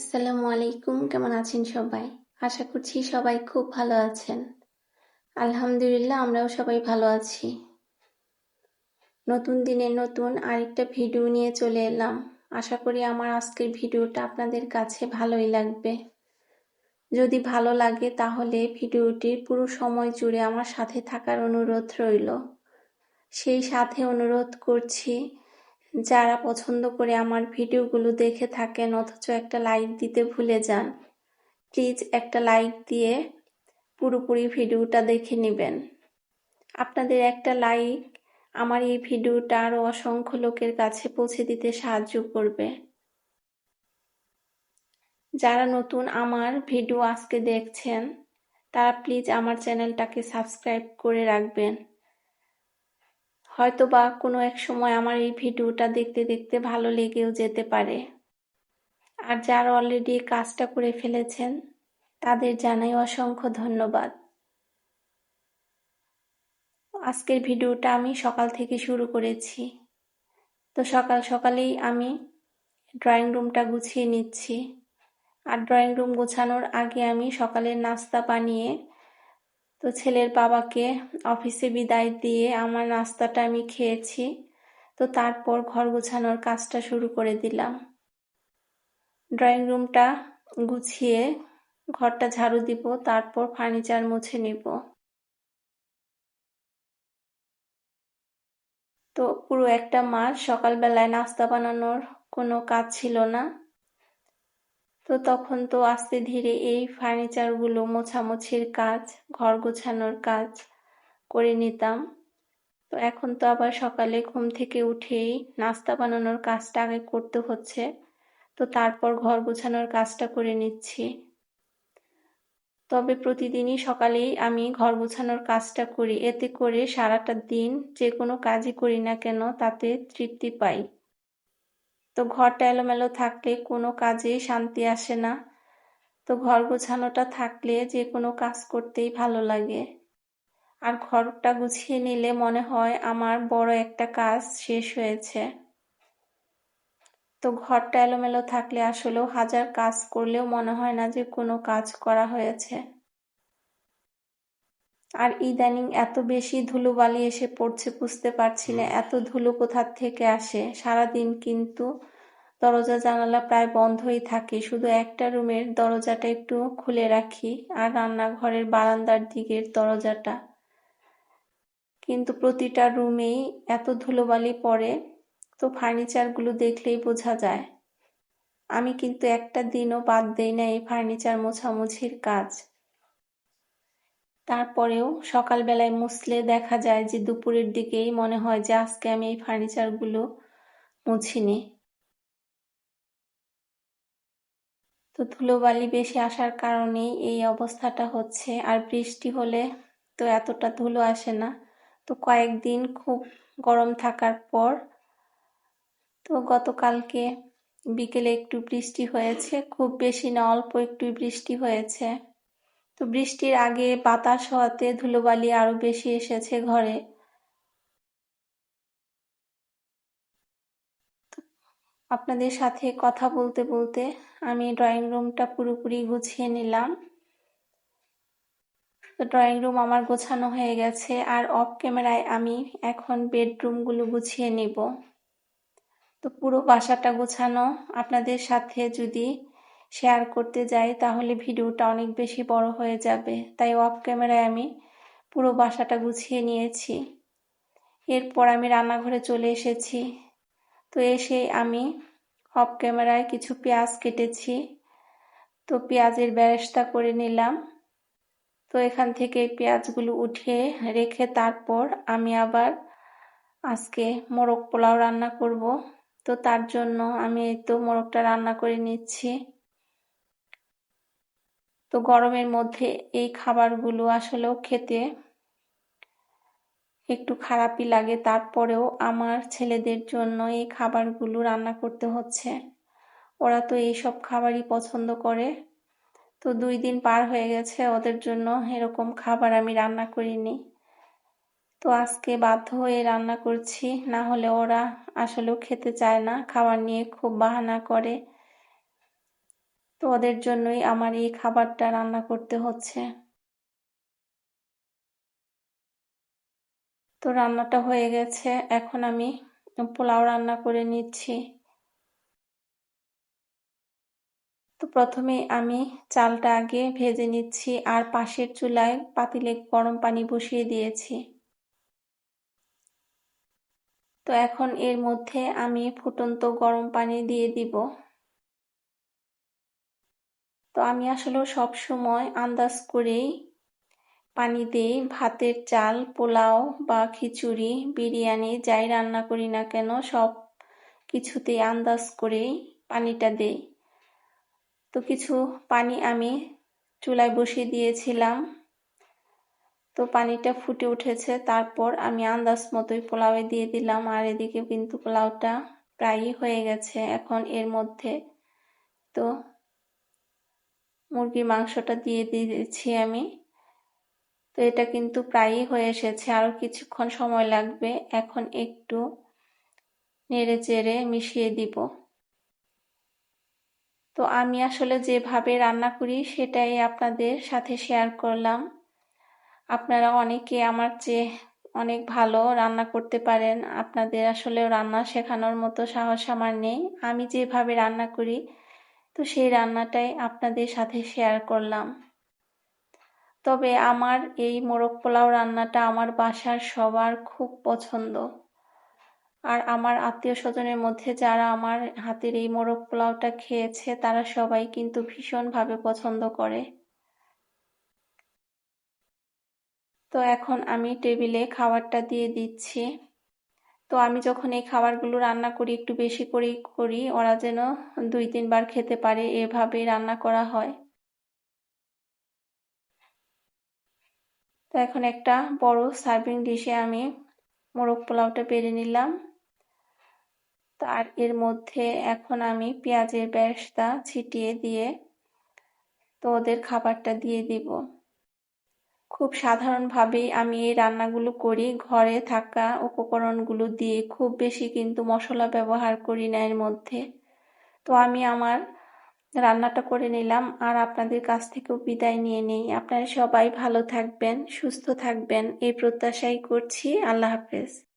আসসালামু আলাইকুম, কেমন আছেন সবাই? আশা করছি সবাই খুব ভালো আছেন। আলহামদুলিল্লাহ, আমরাও সবাই ভালো আছি। নতুন দিনে নতুন আরেকটা ভিডিও নিয়ে চলে এলাম। আশা করি আমার আজকের ভিডিওটা আপনাদের কাছে ভালোই লাগবে। যদি ভালো লাগে, তাহলে ভিডিওটির পুরো সময় জুড়ে আমার সাথে থাকার অনুরোধ রইল। সেই সাথে অনুরোধ করছি যারা পছন্দ করে আমার ভিডিওগুলো দেখে থাকেন, অথচ একটা লাইক দিতে ভুলে যান প্লিজ একটা লাইক দিয়ে পুরোপুরি ভিডিওটা দেখে নেবেন। আপনাদের একটা লাইক আমার এই ভিডিওটা আরও অসংখ্য লোকের কাছে পৌঁছে দিতে সাহায্য করবে। যারা নতুন আমার ভিডিও আজকে দেখছেন, তারা প্লিজ আমার চ্যানেলটাকে সাবস্ক্রাইব করে রাখবেন। হয়তো বা কোনো এক সময় আমার এই ভিডিওটা দেখতে দেখতে ভালো লেগেও যেতে পারে। আর যারা অলরেডি কাজটা করে ফেলেছেন, তাদের জানাই অসংখ্য ধন্যবাদ। আজকের ভিডিওটা আমি সকাল থেকে শুরু করেছি। তো সকাল সকালেই আমি ড্রয়িং রুমটা গুছিয়ে নিচ্ছি। আর ড্রয়িং রুম গোছানোর আগে আমি সকালের নাস্তা বানিয়ে তো ছেলের বাবাকে অফিসে বিদায় দিয়ে আমার নাস্তাটা আমি খেয়েছি। তো তারপর ঘর গোছানোর কাজটা শুরু করে দিলাম। ড্রয়িং রুমটা গুছিয়ে ঘরটা ঝাড়ু দিব, তারপর ফার্নিচার মুছে নিব। তো পুরো একটা মাস সকালবেলায় নাস্তা বানানোর কোনো কাজ ছিল না। তো তখন তো আস্তে ধীরে এই ফার্নিচারগুলো মোছামুছির কাজ, ঘর গোছানোর কাজ করে নিতাম। তো এখন তো আবার সকালে ঘুম থেকে উঠেই নাস্তা বানানোর কাজটা আগে করতে হচ্ছে। তো তারপর ঘর গোছানোর কাজটা করে নিচ্ছি। তবে প্রতিদিনই সকালেই আমি ঘর গোছানোর কাজটা করি। এতে করে সারাটা দিন যে কোনো কাজই করি না কেন, তাতে তৃপ্তি পাই। তো ঘরটা এলোমেলো থাকলে কোনো কাজেই শান্তি আসে না। তো ঘর গোছানোটা থাকলে যে কোনো কাজ করতেই ভালো লাগে। আর ঘরটা গুছিয়ে নিলে মনে হয় আমার বড় একটা কাজ শেষ হয়েছে। তো ঘরটা এলোমেলো থাকলে আসলেও হাজার কাজ করলেও মনে হয় না যে কোনো কাজ করা হয়েছে। আর ইদানিং এত বেশি ধুলোবালি এসে পড়ছে বুঝতে পারছি না এত ধুলো কোথার থেকে আসে। সারাদিন কিন্তু দরজা জানালা প্রায় বন্ধই থাকে। শুধু একটা রুমের দরজাটা একটু খুলে রাখি আর রান্নাঘরের বারান্দার দিকের দরজাটা। কিন্তু প্রতিটা রুমেই এত ধুলোবালি পড়ে তো ফার্নিচারগুলো দেখলেই বোঝা যায়। আমি কিন্তু একটা দিনও বাদ দেই না এই ফার্নিচার মোছামুছির কাজ। তারপরেও সকালবেলায় মুছলে দেখা যায় যে দুপুরের দিকেই মনে হয় যে আজকে আমি এই ফার্নিচারগুলো মুছিনি। তো ধুলোবালি বেশি আসার কারণেই এই অবস্থাটা হচ্ছে, আর বৃষ্টি হলে তো এতটা ধুলো আসে না। তো কয়েকদিন খুব গরম থাকার পর তো গতকালকে বিকেলে একটু বৃষ্টি হয়েছে, খুব বেশি না, অল্প একটু বৃষ্টি হয়েছে। তো বৃষ্টির আগে বাতাস হওয়াতে ধুলোবালি আরও বেশি এসেছে ঘরে। আপনাদের সাথে কথা বলতে বলতে আমি ড্রয়িং রুমটা পুরোপুরি গুছিয়ে নিলাম। তো ড্রয়িং রুম আমার গোছানো হয়ে গেছে আর অফ ক্যামেরায় আমি এখন বেডরুমগুলো গুছিয়ে নিব। তো পুরো বাসাটা গোছানো। আপনাদের সাথে যদি শেয়ার করতে যাই, তাহলে ভিডিওটা অনেক বেশি বড় হয়ে যাবে। তাই অফ ক্যামেরায় আমি পুরো বাসাটা গুছিয়ে নিয়েছি। এরপর আমি রান্নাঘরে চলে এসেছি। তো এসে আমি অফ ক্যামেরায় কিছু পেঁয়াজ কেটেছি। তো পেঁয়াজের ব্যবস্থা করে নিলাম। তো এখান থেকে পেঁয়াজগুলো উঠিয়ে রেখে তারপর আমি আবার আজকে মোরগ পোলাও রান্না করব। তো তার জন্য আমি এই তো মোরগটা রান্না করে নিচ্ছি। তো গরমের মধ্যে এই খাবারগুলো আসলেও খেতে একটু খারাপই লাগে। তারপরেও আমার ছেলেদের জন্য এই খাবারগুলো রান্না করতে হচ্ছে। ওরা তো এইসব খাবারই পছন্দ করে। তো দুই দিন পার হয়ে গেছে, ওদের জন্য এরকম খাবার আমি রান্না করিনি। তো আজকে বাধ্য হয়ে রান্না করছি, না হলে ওরা আসলেও খেতে চায় না। খাবার নিয়ে খুব বাহানা করে। তো ওদের জন্যই আমার এই খাবারটা রান্না করতে হচ্ছে। তো রান্নাটা হয়ে গেছে, এখন আমি পোলাও রান্না করে নিচ্ছি। তো প্রথমে আমি চালটা আগে ভেজে নিচ্ছি আর পাশের চুলায় পাতিলে গরম পানি বসিয়ে দিয়েছি। তো এখন এর মধ্যে আমি ফুটন্ত গরম পানি দিয়ে দিব। তো আমি আসলে সব সময় আন্দাজ করেই পানি দিই, ভাতের চাল, পোলাও বা খিচুড়ি, বিরিয়ানি যাই রান্না করি না কেন সব কিছুতেই আন্দাজ করেই পানিটা দেই। তো কিছু পানি আমি চুলায় বসিয়ে দিয়েছিলাম। তো পানিটা ফুটে উঠেছে, তারপর আমি আন্দাজ মতোই পোলাওয়ে দিয়ে দিলাম। আর এদিকে কিন্তু পোলাওটা প্রায়ই হয়ে গেছে এখন এর মধ্যে। তো মুরগির মাংসটা দিয়ে দিয়েছি আমি। তো এটা কিন্তু প্রায়ই হয়ে এসেছে। আরও কিছুক্ষণ সময় লাগবে। এখন একটু নেড়ে চেড়ে মিশিয়ে দিব। তো আমি আসলে যেভাবে রান্না করি সেটাই আপনাদের সাথে শেয়ার করলাম। আপনারা অনেকে আমার চেয়ে অনেক ভালো রান্না করতে পারেন। আপনাদের আসলে রান্না শেখানোর মতো সাহস আমার নেই। আমি যেভাবে রান্না করি তো সেই রান্নাটাই আপনাদের সাথে শেয়ার করলাম। তবে আমার এই মোরগ পোলাও রান্নাটা আমার বাসার সবার খুব পছন্দ। আর আমার আত্মীয় স্বজনের মধ্যে যারা আমার হাতের এই মোরগ পোলাওটা খেয়েছে, তারা সবাই কিন্তু ভীষণভাবে পছন্দ করে। তো এখন আমি টেবিলে খাবারটা দিয়ে দিচ্ছি। তো আমি যখন এই খাবারগুলো রান্না করি, একটু বেশি করেই করি, ওরা যেন দুই তিনবার খেতে পারে, এভাবেই রান্না করা হয়। তো এখন একটা বড় সার্ভিং ডিশে আমি মোরগ পোলাওটা পেরে নিলাম। তার এর মধ্যে এখন আমি পেঁয়াজের বেরেস্তা ছিটিয়ে দিয়ে তো ওদের খাবারটা দিয়ে দিব। খুব সাধারণভাবেই আমি এই রান্নাগুলো করি। ঘরে থাকা উপকরণগুলো দিয়ে খুব বেশি কিন্তু মশলা ব্যবহার করি না এর মধ্যে। তো আমি আমার রান্নাটা করে নিলাম আর আপনাদের কাছ থেকেও বিদায় নিয়ে নেই। আপনারা সবাই ভালো থাকবেন, সুস্থ থাকবেন। এই প্রত্যাশাই করছি। আল্লাহ হাফেজ।